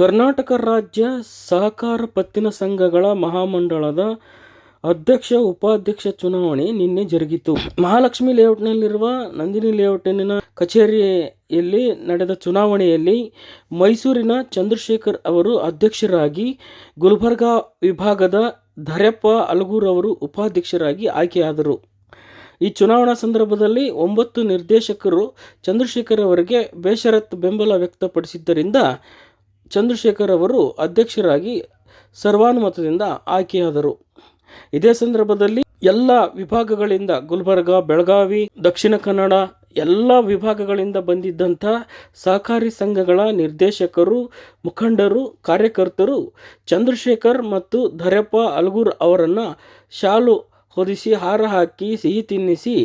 ಕರ್ನಾಟಕ ರಾಜ್ಯ ಸಹಕಾರ ಪತ್ತಿನ ಸಂಘಗಳ ಮಹಾಮಂಡಳದ ಅಧ್ಯಕ್ಷ, ಉಪಾಧ್ಯಕ್ಷ ಚುನಾವಣೆ ನಿನ್ನೆ ಜರುಗಿತು. ಮಹಾಲಕ್ಷ್ಮಿ ಲೇಔಟ್ನಲ್ಲಿರುವ ನಂದಿನಿ ಲೇಔಟಿನ ಕಚೇರಿಯಲ್ಲಿ ನಡೆದ ಚುನಾವಣೆಯಲ್ಲಿ ಮೈಸೂರಿನ ಚಂದ್ರಶೇಖರ್ ಅವರು ಅಧ್ಯಕ್ಷರಾಗಿ, ಗುಲ್ಬರ್ಗಾ ವಿಭಾಗದ ಧರೆಪ್ಪ ಅಲಗೂರ್ ಅವರು ಉಪಾಧ್ಯಕ್ಷರಾಗಿ ಆಯ್ಕೆಯಾದರು. ಈ ಚುನಾವಣಾ ಸಂದರ್ಭದಲ್ಲಿ ಒಂಬತ್ತು ನಿರ್ದೇಶಕರು ಚಂದ್ರಶೇಖರ್ ಅವರಿಗೆ ಬೇಷರತ್ ಬೆಂಬಲ ವ್ಯಕ್ತಪಡಿಸಿದ್ದರಿಂದ ಚಂದ್ರಶೇಖರ್ ಅವರು ಅಧ್ಯಕ್ಷರಾಗಿ ಸರ್ವಾನುಮತದಿಂದ ಆಯ್ಕೆಯಾದರು. ಇದೇ ಸಂದರ್ಭದಲ್ಲಿ ಎಲ್ಲ ವಿಭಾಗಗಳಿಂದ ಗುಲ್ಬರ್ಗ, ಬೆಳಗಾವಿ, ದಕ್ಷಿಣ ಕನ್ನಡ ಎಲ್ಲ ವಿಭಾಗಗಳಿಂದ ಬಂದಿದ್ದಂಥ ಸಹಕಾರಿ ಸಂಘಗಳ ನಿರ್ದೇಶಕರು, ಮುಖಂಡರು, ಕಾರ್ಯಕರ್ತರು ಚಂದ್ರಶೇಖರ್ ಮತ್ತು ಧರೆಪ್ಪ ಅಲ್ಗೂರ್ ಅವರನ್ನು ಶಾಲು ಹೊದಿಸಿ, ಹಾರ ಹಾಕಿ, ಸಿಹಿ ತಿನ್ನಿಸಿ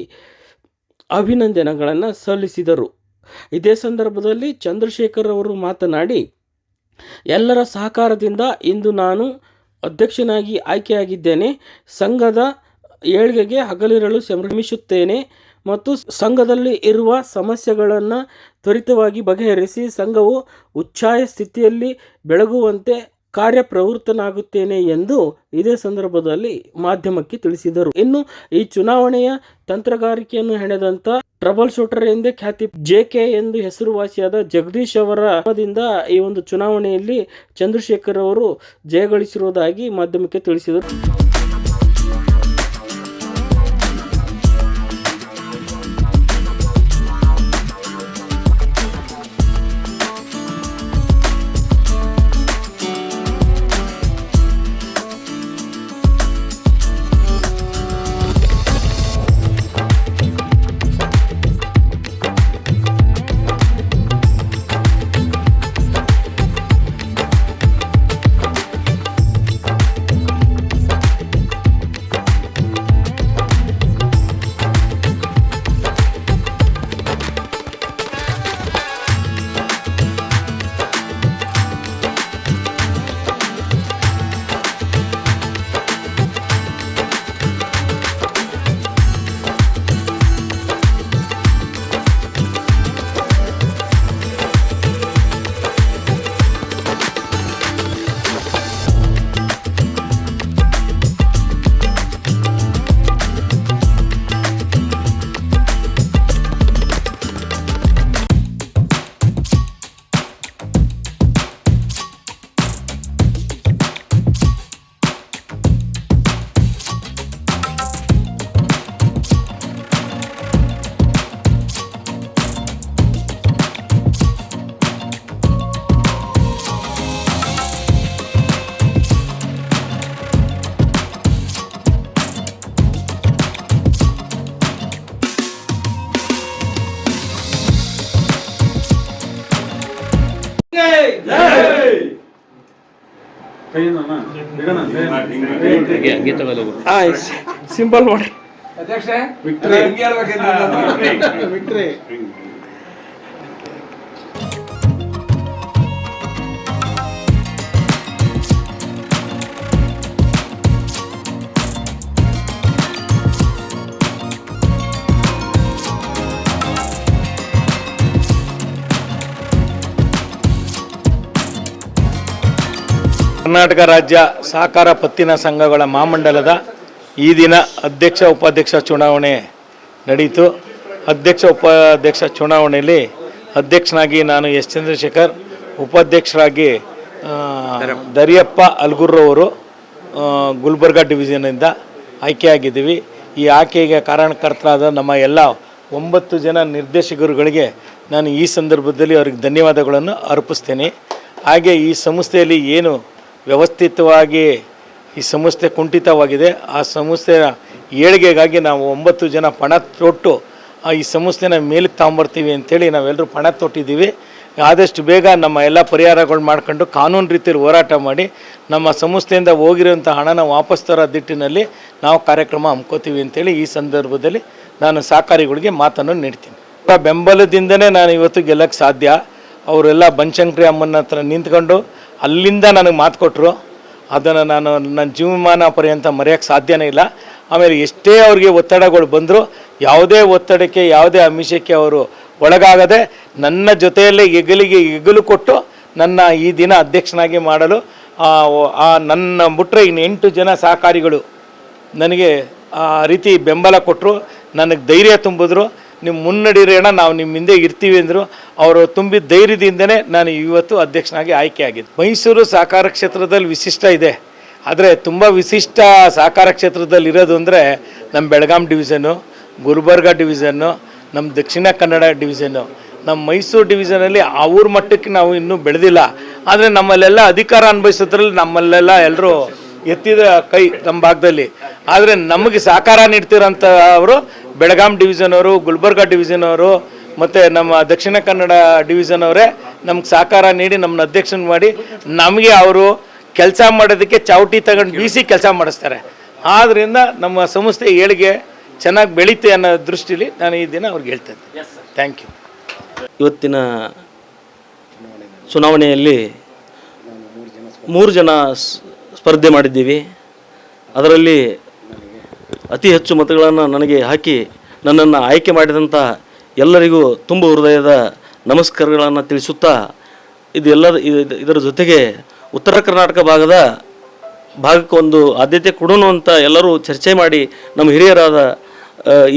ಅಭಿನಂದನೆಗಳನ್ನು ಸಲ್ಲಿಸಿದರು. ಇದೇ ಸಂದರ್ಭದಲ್ಲಿ ಚಂದ್ರಶೇಖರ್ ಅವರು ಮಾತನಾಡಿ ಎಲ್ಲರ ಸಹಕಾರದಿಂದ ಇಂದು ನಾನು ಅಧ್ಯಕ್ಷನಾಗಿ ಆಯ್ಕೆಯಾಗಿದ್ದೇನೆ. ಸಂಘದ ಏಳ್ಗೆಗೆ ಹಗಲಿರಲು ಸಂಭ್ರಮಿಸುತ್ತೇನೆ ಮತ್ತು ಸಂಘದಲ್ಲಿ ಇರುವ ಸಮಸ್ಯೆಗಳನ್ನು ತ್ವರಿತವಾಗಿ ಬಗೆಹರಿಸಿ ಸಂಘವು ಉಚ್ಛಾಯ ಸ್ಥಿತಿಯಲ್ಲಿ ಬೆಳಗುವಂತೆ ಕಾರ್ಯಪ್ರವೃತ್ತನಾಗುತ್ತೇನೆ ಎಂದು ಇದೇ ಸಂದರ್ಭದಲ್ಲಿ ಮಾಧ್ಯಮಕ್ಕೆ ತಿಳಿಸಿದರು. ಇನ್ನು ಈ ಚುನಾವಣೆಯ ತಂತ್ರಗಾರಿಕೆಯನ್ನು ಹೆಣೆದಂತ ಟ್ರಬಲ್ ಶೂಟರ್ ಎಂದೇ ಖ್ಯಾತಿ ಜೆ ಕೆ ಎಂದು ಹೆಸರುವಾಸಿಯಾದ ಜಗದೀಶ್ ಅವರ ದಿಂದ ಈ ಒಂದು ಚುನಾವಣೆಯಲ್ಲಿ ಚಂದ್ರಶೇಖರ್ ಅವರು ಜಯಗಳಿಸಿರುವುದಾಗಿ ಮಾಧ್ಯಮಕ್ಕೆ ತಿಳಿಸಿದರು. ಸಿಂಬಲ್ ಮಾಡಿ ಅಧ್ಯಕ್ಷ ಹಿಂಗೆ ಹೇಳ್ಬೇಕಿತ್ತು ವಿಕ್ಟ್ರಿ ಕರ್ನಾಟಕ ರಾಜ್ಯ ಸಹಕಾರ ಪತ್ತಿನ ಸಂಘಗಳ ಮಹಾಮಂಡಲದ ಈ ದಿನ ಅಧ್ಯಕ್ಷ ಉಪಾಧ್ಯಕ್ಷ ಚುನಾವಣೆ ನಡೆಯಿತು ಅಧ್ಯಕ್ಷ ಉಪಾಧ್ಯಕ್ಷ ಚುನಾವಣೆಯಲ್ಲಿ ಅಧ್ಯಕ್ಷನಾಗಿ ನಾನು ಎಸ್ ಚಂದ್ರಶೇಖರ್ ಉಪಾಧ್ಯಕ್ಷರಾಗಿ ದರಿಯಪ್ಪ. ಅಲ್ಗುರ್ರವರು ಗುಲ್ಬರ್ಗ ಗುಲ್ಬರ್ಗಾ ಡಿವಿಷನಿಂದ ಆಯ್ಕೆಯಾಗಿದ್ದೀವಿ. ಈ ಆಯ್ಕೆಗೆ ಕಾರಣಕರ್ತರಾದ ನಮ್ಮ ಎಲ್ಲ ಒಂಬತ್ತು ಜನ ನಿರ್ದೇಶಕರುಗಳಿಗೆ ನಾನು ಈ ಸಂದರ್ಭದಲ್ಲಿ ಅವ್ರಿಗೆ ಧನ್ಯವಾದಗಳನ್ನು ಅರ್ಪಿಸ್ತೇನೆ. ಹಾಗೆ ಈ ಸಂಸ್ಥೆಯಲ್ಲಿ ಏನು ವ್ಯವಸ್ಥಿತವಾಗಿ ಈ ಸಂಸ್ಥೆ ಕುಂಠಿತವಾಗಿದೆ. ಆ ಸಂಸ್ಥೆಯ ಏಳಿಗೆಗಾಗಿ ನಾವು ಒಂಬತ್ತು ಜನ ಪಣ ತೊಟ್ಟು ಈ ಸಂಸ್ಥೆನ ಮೇಲೆ ತಗೊಂಬರ್ತೀವಿ ಅಂತೇಳಿ ನಾವೆಲ್ಲರೂ ಪಣ ತೊಟ್ಟಿದ್ದೀವಿ. ಆದಷ್ಟು ಬೇಗ ನಮ್ಮ ಎಲ್ಲ ಪರಿಹಾರಗಳು ಮಾಡ್ಕೊಂಡು ಕಾನೂನು ರೀತಿಯಲ್ಲಿ ಹೋರಾಟ ಮಾಡಿ ನಮ್ಮ ಸಂಸ್ಥೆಯಿಂದ ಹೋಗಿರುವಂಥ ಹಣನ ವಾಪಸ್ ತರೋ ದಿಟ್ಟಿನಲ್ಲಿ ನಾವು ಕಾರ್ಯಕ್ರಮ ಹಮ್ಕೋತೀವಿ ಅಂತೇಳಿ ಈ ಸಂದರ್ಭದಲ್ಲಿ ನಾನು ಸಹಕಾರಿಗಳಿಗೆ ಮಾತನ್ನು ನೀಡ್ತೀನಿ. ಬೆಂಬಲದಿಂದನೇ ನಾನು ಇವತ್ತು ಗೆಲ್ಲಕ್ಕೆ ಸಾಧ್ಯ. ಅವರೆಲ್ಲ ಬನಶಂಕರಿ ಅಮ್ಮನ ಹತ್ರ ನಿಂತ್ಕೊಂಡು ಅಲ್ಲಿಂದ ನನಗೆ ಮಾತು ಕೊಟ್ಟರು ಅದನ್ನು ನಾನು ನನ್ನ ಜೀವಮಾನ ಪರ್ಯಂತ ಮರೆಯೋಕ್ಕೆ ಸಾಧ್ಯನೇ ಇಲ್ಲ. ಆಮೇಲೆ ಎಷ್ಟೇ ಅವ್ರಿಗೆ ಒತ್ತಡಗಳು ಬಂದರೂ ಯಾವುದೇ ಒತ್ತಡಕ್ಕೆ ಯಾವುದೇ ಅಮಿಷಕ್ಕೆ ಅವರು ಒಳಗಾಗದೆ ನನ್ನ ಜೊತೆಯಲ್ಲೇ ಹೆಗಲಿಗೆ ಹೆಗಲು ಕೊಟ್ಟು ನನ್ನ ಈ ದಿನ ಅಧ್ಯಕ್ಷನಾಗಿ ಮಾಡಲು ಆ, ನನ್ನ ಬಿಟ್ಟರೆ ಇನ್ನು ಎಂಟು ಜನ ಸಹಕಾರಿಗಳು ನನಗೆ ಆ ರೀತಿ ಬೆಂಬಲ ಕೊಟ್ಟರು ನನಗೆ ಧೈರ್ಯ ತುಂಬಿದ್ರು. ನೀವು ಮುನ್ನಡಿರೋಣ ನಾವು ನಿಮ್ಮ ಹಿಂದೆ ಇರ್ತೀವಿ ಅಂದರು ಅವರು ತುಂಬಿ ಧೈರ್ಯದಿಂದನೇ ನಾನು ಇವತ್ತು ಅಧ್ಯಕ್ಷನಾಗಿ ಆಯ್ಕೆ ಆಗಿದ್ದು ಮೈಸೂರು ಸಹಕಾರ ಕ್ಷೇತ್ರದಲ್ಲಿ ವಿಶಿಷ್ಟ ಇದೆ. ಆದರೆ ತುಂಬ ವಿಶಿಷ್ಟ ಸಹಕಾರ ಕ್ಷೇತ್ರದಲ್ಲಿ ಇರೋದು ಅಂದರೆ ನಮ್ಮ ಬೆಳಗಾಂ ಡಿವಿಷನ್ನು ಗುಲ್ಬರ್ಗ ಡಿವಿಷನ್ನು ನಮ್ಮ ದಕ್ಷಿಣ ಕನ್ನಡ ಡಿವಿಷನ್ನು ನಮ್ಮ ಮೈಸೂರು ಡಿವಿಷನಲ್ಲಿ ಅವ್ರ ಮಟ್ಟಕ್ಕೆ ನಾವು ಇನ್ನೂ ಬೆಳೆದಿಲ್ಲ. ಆದರೆ ನಮ್ಮಲ್ಲೆಲ್ಲ ಅಧಿಕಾರ ಅನುಭವಿಸೋದ್ರಲ್ಲಿ ನಮ್ಮಲ್ಲೆಲ್ಲ ಎಲ್ಲರೂ ಎತ್ತಿದ ಕೈ ನಮ್ಮ ಭಾಗದಲ್ಲಿ. ಆದರೆ ನಮಗೆ ಸಹಕಾರ ನೀಡ್ತಿರೋಂಥ ಅವರು ಬೆಳಗಾಂ ಡಿವಿಷನ್ ಅವರು ಗುಲ್ಬರ್ಗ ಡಿವಿಷನ್ ಅವರು ಮತ್ತು ನಮ್ಮ ದಕ್ಷಿಣ ಕನ್ನಡ ಡಿವಿಷನ್ ಅವರೇ ನಮ್ಗೆ ಸಹಕಾರ ನೀಡಿ ನಮ್ಮನ್ನ ಅಧ್ಯಕ್ಷನ ಮಾಡಿ ನಮಗೆ ಅವರು ಕೆಲಸ ಮಾಡೋದಕ್ಕೆ ಚಾವಟಿ ತಗೊಂಡು ಬೀಸಿ ಕೆಲಸ ಮಾಡಿಸ್ತಾರೆ. ಆದ್ದರಿಂದ ನಮ್ಮ ಸಂಸ್ಥೆ ಏಳಿಗೆ ಚೆನ್ನಾಗಿ ಬೆಳೀತೆ ಅನ್ನೋ ದೃಷ್ಟಿಲಿ ನಾನು ಈ ದಿನ ಅವ್ರಿಗೆ ಹೇಳ್ತೇನೆ ಥ್ಯಾಂಕ್ ಯು ಇವತ್ತಿನ ಚುನಾವಣೆಯಲ್ಲಿ ಮೂರು ಜನ ಸ್ಪರ್ಧೆ ಮಾಡಿದ್ದೀವಿ. ಅದರಲ್ಲಿ ಅತಿ ಹೆಚ್ಚು ಮತಗಳನ್ನು ನನಗೆ ಹಾಕಿ ನನ್ನನ್ನು ಆಯ್ಕೆ ಮಾಡಿದಂಥ ಎಲ್ಲರಿಗೂ ತುಂಬ ಹೃದಯದ ನಮಸ್ಕಾರಗಳನ್ನು ತಿಳಿಸುತ್ತಾ ಇದೆಲ್ಲ ಇದರ ಜೊತೆಗೆ ಉತ್ತರ ಕರ್ನಾಟಕ ಭಾಗದ ಭಾಗಕ್ಕೆ ಒಂದು ಆದ್ಯತೆ ಕೊಡೋಣ ಅಂತ ಎಲ್ಲರೂ ಚರ್ಚೆ ಮಾಡಿ ನಮ್ಮ ಹಿರಿಯರಾದ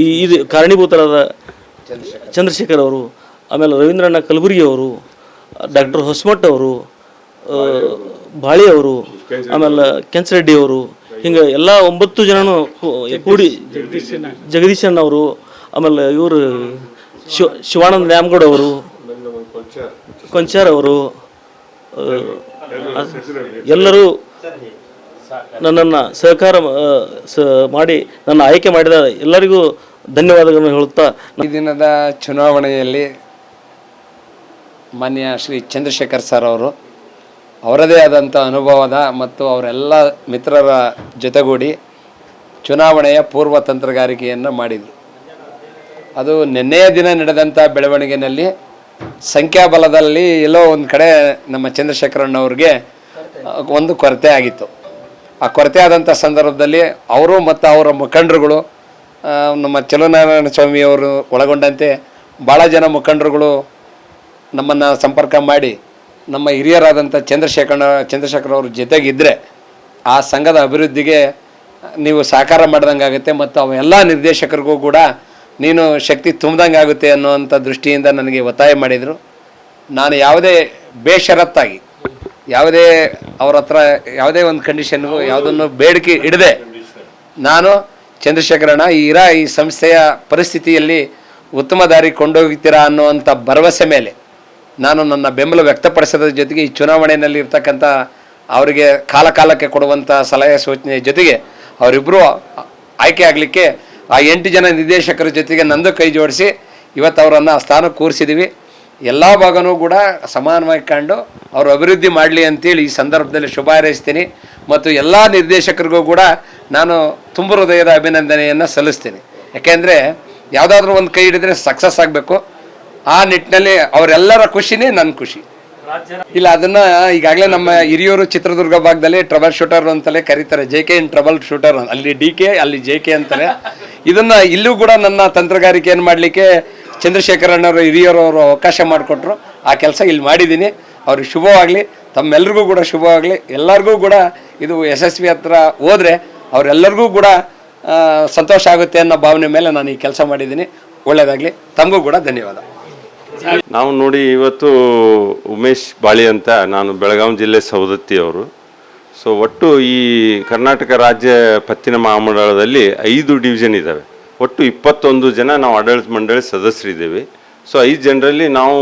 ಈ, ಇದು ಕಾರಣೀಭೂತರಾದ ಚಂದ್ರಶೇಖರ್ ಅವರು, ಆಮೇಲೆ ರವೀಂದ್ರಣ್ಣ ಕಲಬುರ್ಗಿ ಅವರು, ಡಾಕ್ಟರ್ ಹೊಸಮಠ್ ಅವರು ಬಾಳಿ ಅವರು, ಆಮೇಲೆ ಕೆಂಚರೆಡ್ಡಿ ಅವರು ಹಿಂಗೆ ಎಲ್ಲ ಒಂಬತ್ತು ಜನನು ಕೂಡಿ ಜಗದೀಶನ್ ಅವರು, ಆಮೇಲೆ ಇವರು ಶಿವ, ಶಿವಾನಂದ ನ್ಯಾಮಗೌಡ ಅವರು, ಕೊಂಚಾರ್ ಅವರು ಎಲ್ಲರೂ ನನ್ನನ್ನು ಸಹಕಾರ ಮಾಡಿ ನನ್ನ ಆಯ್ಕೆ ಮಾಡಿದ ಎಲ್ಲರಿಗೂ ಧನ್ಯವಾದಗಳನ್ನು ಹೇಳುತ್ತಾ ಈ ದಿನದ ಚುನಾವಣೆಯಲ್ಲಿ ಮಾನ್ಯ ಶ್ರೀ ಚಂದ್ರಶೇಖರ್ ಸರ್ ಅವರು ಅವರದೇ ಆದಂಥ ಅನುಭವದ ಮತ್ತು ಅವರೆಲ್ಲ ಮಿತ್ರರ ಜೊತೆಗೂಡಿ ಚುನಾವಣೆಯ ಪೂರ್ವ ತಂತ್ರಗಾರಿಕೆಯನ್ನು ಮಾಡಿದರು. ಅದು ನಿನ್ನೆಯ ದಿನ ನಡೆದಂಥ ಬೆಳವಣಿಗೆಯಲ್ಲಿ ಸಂಖ್ಯಾಬಲದಲ್ಲಿ ಎಲ್ಲೋ ಒಂದು ಕಡೆ ನಮ್ಮ ಚಂದ್ರಶೇಖರಣ್ಣವ್ರಿಗೆ ಒಂದು ಕೊರತೆ ಆಗಿತ್ತು. ಆ ಕೊರತೆ ಆದಂಥ ಸಂದರ್ಭದಲ್ಲಿ ಅವರು ಮತ್ತು ಅವರ ಮುಖಂಡರುಗಳು ನಮ್ಮ ಚಲುನಾರಾಯಣ ಸ್ವಾಮಿಯವರು ಒಳಗೊಂಡಂತೆ ಭಾಳ ಜನ ಮುಖಂಡರುಗಳು ನಮ್ಮನ್ನು ಸಂಪರ್ಕ ಮಾಡಿ ನಮ್ಮ ಹಿರಿಯರಾದಂಥ ಚಂದ್ರಶೇಖರ ಚಂದ್ರಶೇಖರ್ ಅವ್ರ ಜೊತೆಗಿದ್ದರೆ ಆ ಸಂಘದ ಅಭಿವೃದ್ಧಿಗೆ ನೀವು ಸಹಕಾರ ಮಾಡ್ದಂಗೆ ಆಗುತ್ತೆ ಮತ್ತು ಅವೆಲ್ಲ ನಿರ್ದೇಶಕರಿಗೂ ಕೂಡ ನೀನು ಶಕ್ತಿ ತುಂಬ್ದಂಗೆ ಆಗುತ್ತೆ ಅನ್ನೋವಂಥ ದೃಷ್ಟಿಯಿಂದ ನನಗೆ ಒತ್ತಾಯ ಮಾಡಿದರು. ನಾನು ಯಾವುದೇ ಬೇಷರತ್ತಾಗಿ, ಯಾವುದೇ ಅವ್ರ ಹತ್ರ ಯಾವುದೇ ಒಂದು ಕಂಡೀಷನ್ಗೂ ಯಾವುದನ್ನು ಬೇಡಿಕೆ ಇಡದೆ ನಾನು ಚಂದ್ರಶೇಖರಣ್ಣ, ಈ ಇರ ಈ ಸಂಸ್ಥೆಯ ಪರಿಸ್ಥಿತಿಯಲ್ಲಿ ಉತ್ತಮ ದಾರಿ ಕೊಂಡೋಗ್ತೀರಾ ಅನ್ನುವಂಥ ಭರವಸೆ ಮೇಲೆ ನಾನು ನನ್ನ ಬೆಂಬಲ ವ್ಯಕ್ತಪಡಿಸೋದ್ರ ಜೊತೆಗೆ ಈ ಚುನಾವಣೆಯಲ್ಲಿ ಇರ್ತಕ್ಕಂಥ ಅವರಿಗೆ ಕಾಲಕಾಲಕ್ಕೆ ಕೊಡುವಂಥ ಸಲಹೆ ಸೂಚನೆ ಜೊತೆಗೆ ಅವರಿಬ್ಬರು ಆಯ್ಕೆ ಆಗಲಿಕ್ಕೆ ಆ ಎಂಟು ಜನ ನಿರ್ದೇಶಕರ ಜೊತೆಗೆ ನಂದು ಕೈ ಜೋಡಿಸಿ ಇವತ್ತು ಅವರನ್ನು ಸ್ಥಾನಕ್ಕೆ ಕೂರಿಸಿದ್ದೀವಿ ಎಲ್ಲ ಭಾಗನೂ ಕೂಡ ಸಮಾನವಾಗಿ ಕಂಡು ಅವರು ಅಭಿವೃದ್ಧಿ ಮಾಡಲಿ ಅಂತೇಳಿ ಈ ಸಂದರ್ಭದಲ್ಲಿ ಶುಭ ಹಾರೈಸ್ತೀನಿ. ಮತ್ತು ಎಲ್ಲ ನಿರ್ದೇಶಕರಿಗೂ ಕೂಡ ನಾನು ತುಂಬ ಹೃದಯದ ಅಭಿನಂದನೆಯನ್ನು ಸಲ್ಲಿಸ್ತೀನಿ. ಯಾಕೆಂದರೆ ಯಾವುದಾದ್ರೂ ಒಂದು ಕೈ ಹಿಡಿದ್ರೆ ಸಕ್ಸಸ್ ಆಗಬೇಕು. ಆ ನಿಟ್ಟಿನಲ್ಲಿ ಅವರೆಲ್ಲರ ಖುಷಿನೇ ನನ್ನ ಖುಷಿ. ಇಲ್ಲ, ಅದನ್ನ ಈಗಾಗಲೇ ನಮ್ಮ ಹಿರಿಯೂರು ಚಿತ್ರದುರ್ಗ ಭಾಗದಲ್ಲಿ ಟ್ರಬಲ್ ಶೂಟರ್ ಅಂತಲೇ ಕರೀತಾರೆ. J K in trouble shooter ಅಲ್ಲಿ ಡಿ ಕೆ, ಅಲ್ಲಿ ಜೆ ಕೆ ಅಂತಾರೆ ಇದನ್ನ ಇಲ್ಲೂ ಕೂಡ ನನ್ನ ತಂತ್ರಗಾರಿಕೆ ಏನು ಮಾಡಲಿಕ್ಕೆ ಚಂದ್ರಶೇಖರಣ್ಣವರು ಹಿರಿಯರವರು ಅವಕಾಶ ಮಾಡಿಕೊಟ್ರು. ಆ ಕೆಲಸ ಇಲ್ಲಿ ಮಾಡಿದ್ದೀನಿ ಅವ್ರಿಗೆ ಶುಭವಾಗಲಿ. ತಮ್ಮೆಲ್ರಿಗೂ ಕೂಡ ಶುಭವಾಗಲಿ. ಎಲ್ಲರಿಗೂ ಕೂಡ ಇದು ಯಶಸ್ವಿ ಹತ್ರ ಹೋದರೆ ಅವರೆಲ್ಲರಿಗೂ ಕೂಡ ಸಂತೋಷ ಆಗುತ್ತೆ ಅನ್ನೋ ಭಾವನೆ ಮೇಲೆ ನಾನು ಈ ಕೆಲಸ ಮಾಡಿದ್ದೀನಿ ಒಳ್ಳೆಯದಾಗಲಿ ತಮಗೂ ಕೂಡ ಧನ್ಯವಾದ. ನಾವು ನೋಡಿ ಇವತ್ತು ಉಮೇಶ್ ಬಾಳಿ ಅಂತ ನಾನು ಬೆಳಗಾವಿ ಜಿಲ್ಲೆ ಸವದತ್ತಿ ಅವರು. ಸೊ ಒಟ್ಟು ಈ ಕರ್ನಾಟಕ ರಾಜ್ಯ ಪತ್ತಿನ ಮಹಾಮಂಡಳದಲ್ಲಿ ಐದು ಡಿವಿಷನ್ ಇದ್ದಾವೆ ಒಟ್ಟು ಇಪ್ಪತ್ತೊಂದು ಜನ ನಾವು ಆಡಳಿತ ಮಂಡಳಿ ಸದಸ್ಯರಿದ್ದೀವಿ. ಸೊ ಐದು ಜನರಲ್ಲಿ ನಾವು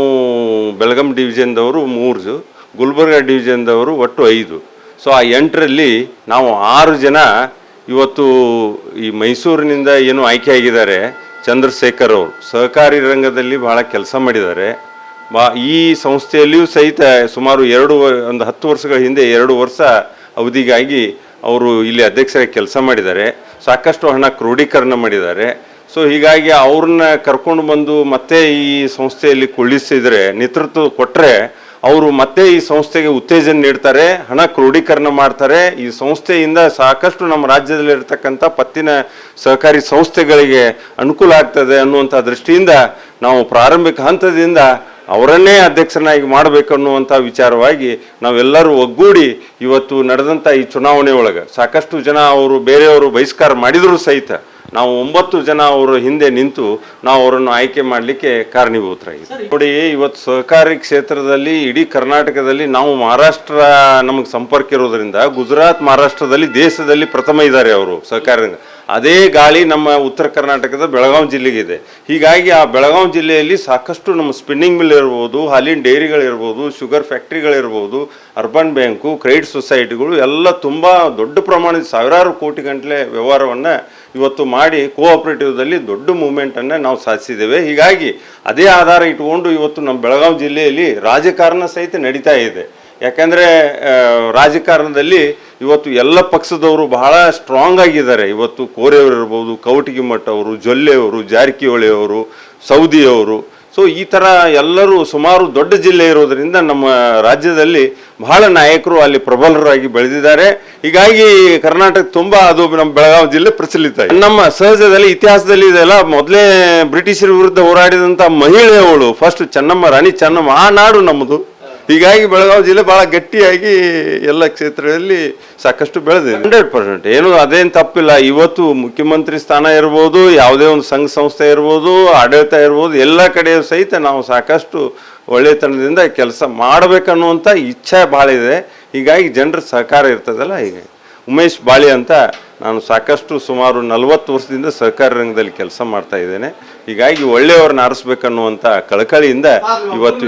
ಬೆಳಗಾಂ ಡಿವಿಷನ್ದವರು ಮೂರು, ಗುಲ್ಬರ್ಗ ಡಿವಿಷನ್ದವರು ಒಟ್ಟು ಐದು. ಸೊ ಆ ಎಂಟರಲ್ಲಿ ನಾವು ಆರು ಜನ ಇವತ್ತು ಈ ಮೈಸೂರಿನಿಂದ ಏನು ಆಯ್ಕೆಯಾಗಿದ್ದಾರೆ ಚಂದ್ರಶೇಖರ್ ಅವರು ಸಹಕಾರಿ ರಂಗದಲ್ಲಿ ಬಹಳ ಕೆಲಸ ಮಾಡಿದ್ದಾರೆ. ಬಾ, ಈ ಸಂಸ್ಥೆಯಲ್ಲಿಯೂ ಸಹಿತ ಸುಮಾರು ಎರಡು ಒಂದು ಹತ್ತು ವರ್ಷಗಳ ಹಿಂದೆ ಎರಡು ವರ್ಷ ಅವಧಿಗಾಗಿ ಅವರು ಇಲ್ಲಿ ಅಧ್ಯಕ್ಷರಾಗಿ ಕೆಲಸ ಮಾಡಿದ್ದಾರೆ. ಸಾಕಷ್ಟು ಹಣ ಕ್ರೋಢೀಕರಣ ಮಾಡಿದ್ದಾರೆ. ಸೊ ಹೀಗಾಗಿ ಅವ್ರನ್ನ ಕರ್ಕೊಂಡು ಬಂದು ಮತ್ತೆ ಈ ಸಂಸ್ಥೆಯಲ್ಲಿ ಕುಳ್ಳಿಸಿದರೆ, ನೇತೃತ್ವ ಕೊಟ್ಟರೆ ಅವರು ಮತ್ತೆ ಈ ಸಂಸ್ಥೆಗೆ ಉತ್ತೇಜನ ನೀಡ್ತಾರೆ, ಹಣ ಕ್ರೋಢೀಕರಣ ಮಾಡ್ತಾರೆ. ಈ ಸಂಸ್ಥೆಯಿಂದ ಸಾಕಷ್ಟು ನಮ್ಮ ರಾಜ್ಯದಲ್ಲಿರ್ತಕ್ಕಂಥ ಪತ್ತಿನ ಸಹಕಾರಿ ಸಂಸ್ಥೆಗಳಿಗೆ ಅನುಕೂಲ ಆಗ್ತದೆ ಅನ್ನುವಂಥ ದೃಷ್ಟಿಯಿಂದ ನಾವು ಪ್ರಾರಂಭಿಕ ಹಂತದಿಂದ ಅವರನ್ನೇ ಅಧ್ಯಕ್ಷರನ್ನಾಗಿ ಮಾಡಬೇಕನ್ನುವಂಥ ವಿಚಾರವಾಗಿ ನಾವೆಲ್ಲರೂ ಒಗ್ಗೂಡಿ ಇವತ್ತು ನಡೆದಂಥ ಈ ಚುನಾವಣೆ ಒಳಗೆ ಸಾಕಷ್ಟು ಜನ ಅವರು ಬೇರೆಯವರು ಬಹಿಷ್ಕಾರ ಮಾಡಿದರೂ ಸಹಿತ ನಾವು ಒಂಬತ್ತು ಜನ ಅವರು ಹಿಂದೆ ನಿಂತು ನಾವು ಅವರನ್ನು ಆಯ್ಕೆ ಮಾಡಲಿಕ್ಕೆ ಕಾರಣೀಭೂತರಾಗಿದ್ದೀವಿ. ನೋಡಿ ಇವತ್ತು ಸಹಕಾರಿ ಕ್ಷೇತ್ರದಲ್ಲಿ ಇಡೀ ಕರ್ನಾಟಕದಲ್ಲಿ ನಾವು ಮಹಾರಾಷ್ಟ್ರ ನಮಗೆ ಸಂಪರ್ಕ ಇರೋದ್ರಿಂದ ಗುಜರಾತ್ ಮಹಾರಾಷ್ಟ್ರದಲ್ಲಿ ದೇಶದಲ್ಲಿ ಪ್ರಥಮ ಇದ್ದಾರೆ ಅವರು ಸಹಕಾರಿ ಅದೇ ಗಾಳಿ ನಮ್ಮ ಉತ್ತರ ಕರ್ನಾಟಕದ ಬೆಳಗಾವಿ ಜಿಲ್ಲೆಗಿದೆ ಹೀಗಾಗಿ ಆ ಬೆಳಗಾವಿ ಜಿಲ್ಲೆಯಲ್ಲಿ ಸಾಕಷ್ಟು ನಮ್ಮ ಸ್ಪಿನ್ನಿಂಗ್ ಮಿಲ್ ಇರ್ಬೋದು ಹಾಲಿನ ಡೈರಿಗಳಿರ್ಬೋದು ಶುಗರ್ ಫ್ಯಾಕ್ಟ್ರಿಗಳಿರ್ಬೋದು ಅರ್ಬನ್ ಬ್ಯಾಂಕು ಕ್ರೆಡಿಟ್ ಸೊಸೈಟಿಗಳು ಎಲ್ಲ ತುಂಬ ದೊಡ್ಡ ಪ್ರಮಾಣದ ಸಾವಿರಾರು ಕೋಟಿ ಗಂಟಲೆ ವ್ಯವಹಾರವನ್ನು ಇವತ್ತು ಮಾಡಿ ಕೋಆಪರೇಟಿವ್ದಲ್ಲಿ ದೊಡ್ಡ ಮೂಮೆಂಟನ್ನು ನಾವು ಸಾಧಿಸಿದ್ದೇವೆ. ಹೀಗಾಗಿ ಅದೇ ಆಧಾರ ಇಟ್ಕೊಂಡು ಇವತ್ತು ನಮ್ಮ ಬೆಳಗಾವಿ ಜಿಲ್ಲೆಯಲ್ಲಿ ರಾಜಕಾರಣ ಸಹಿತ ನಡೀತಾ ಇದೆ. ಯಾಕಂದರೆ ರಾಜಕಾರಣದಲ್ಲಿ ಇವತ್ತು ಎಲ್ಲ ಪಕ್ಷದವರು ಬಹಳ ಸ್ಟ್ರಾಂಗ್ ಆಗಿದ್ದಾರೆ. ಇವತ್ತು ಕೋರೆಯವರು ಇರ್ಬೋದು ಕವಟಗಿ ಮಠ ಅವರು ಜೊಲ್ಲೆಯವರು, ಜಾರಕಿಹೊಳಿಯವರು, ಸೌದಿಯವರು ಸೊ ಈ ಥರ ಎಲ್ಲರೂ ಸುಮಾರು ದೊಡ್ಡ ಜಿಲ್ಲೆ ಇರೋದರಿಂದ ನಮ್ಮ ರಾಜ್ಯದಲ್ಲಿ ಬಹಳ ನಾಯಕರು ಅಲ್ಲಿ ಪ್ರಬಲರಾಗಿ ಬೆಳೆದಿದ್ದಾರೆ. ಹೀಗಾಗಿ ಕರ್ನಾಟಕ ತುಂಬ ಅದು ನಮ್ಮ ಬೆಳಗಾವಿ ಜಿಲ್ಲೆ ಪ್ರಚಲಿತ ನಮ್ಮ ಸಹಜದಲ್ಲಿ, ಇತಿಹಾಸದಲ್ಲಿ ಇದೆಲ್ಲ ಮೊದಲೇ ಬ್ರಿಟಿಷರ ವಿರುದ್ಧ ಹೋರಾಡಿದಂಥ ಮಹಿಳೆಯವಳು ಫಸ್ಟ್ ಚೆನ್ನಮ್ಮ, ರಾಣಿ ಚೆನ್ನಮ್ಮ, ಆ ನಾಡು ನಮ್ಮದು. ಹೀಗಾಗಿ ಬೆಳಗಾವಿ ಜಿಲ್ಲೆ ಬಹಳ ಗಟ್ಟಿಯಾಗಿ ಎಲ್ಲ ಕ್ಷೇತ್ರದಲ್ಲಿ ಸಾಕಷ್ಟು ಬೆಳೆದಿದೆ. Hundred percent. ಏನು ಅದೇನು ತಪ್ಪಿಲ್ಲ. ಇವತ್ತು ಮುಖ್ಯಮಂತ್ರಿ ಸ್ಥಾನ ಇರ್ಬೋದು ಯಾವುದೇ ಒಂದು ಸಂಘ ಸಂಸ್ಥೆ ಇರ್ಬೋದು ಆಡಳಿತ ಇರ್ಬೋದು ಎಲ್ಲ ಕಡೆ ಸಹಿತ ನಾವು ಸಾಕಷ್ಟು ಒಳ್ಳೆತನದಿಂದ ಕೆಲಸ ಮಾಡಬೇಕನ್ನುವಂಥ ಇಚ್ಛೆ ಭಾಳ ಇದೆ. ಹೀಗಾಗಿ ಜನರ ಸಹಕಾರ ಇರ್ತದಲ್ಲ ಹೀಗೆ. ಉಮೇಶ್ ಬಾಳಿ ಅಂತ ನಾನು ಸಾಕಷ್ಟು ಸುಮಾರು ನಲವತ್ತು ವರ್ಷದಿಂದ ಸಹಕಾರ ರಂಗದಲ್ಲಿ ಕೆಲಸ ಮಾಡ್ತಾ ಇದ್ದೇನೆ. ಹೀಗಾಗಿ ಒಳ್ಳೆಯವ್ರನ್ನ ಆರಿಸ್ಬೇಕನ್ನುವಂಥ ಕಳಕಳಿಯಿಂದ ಇವತ್ತು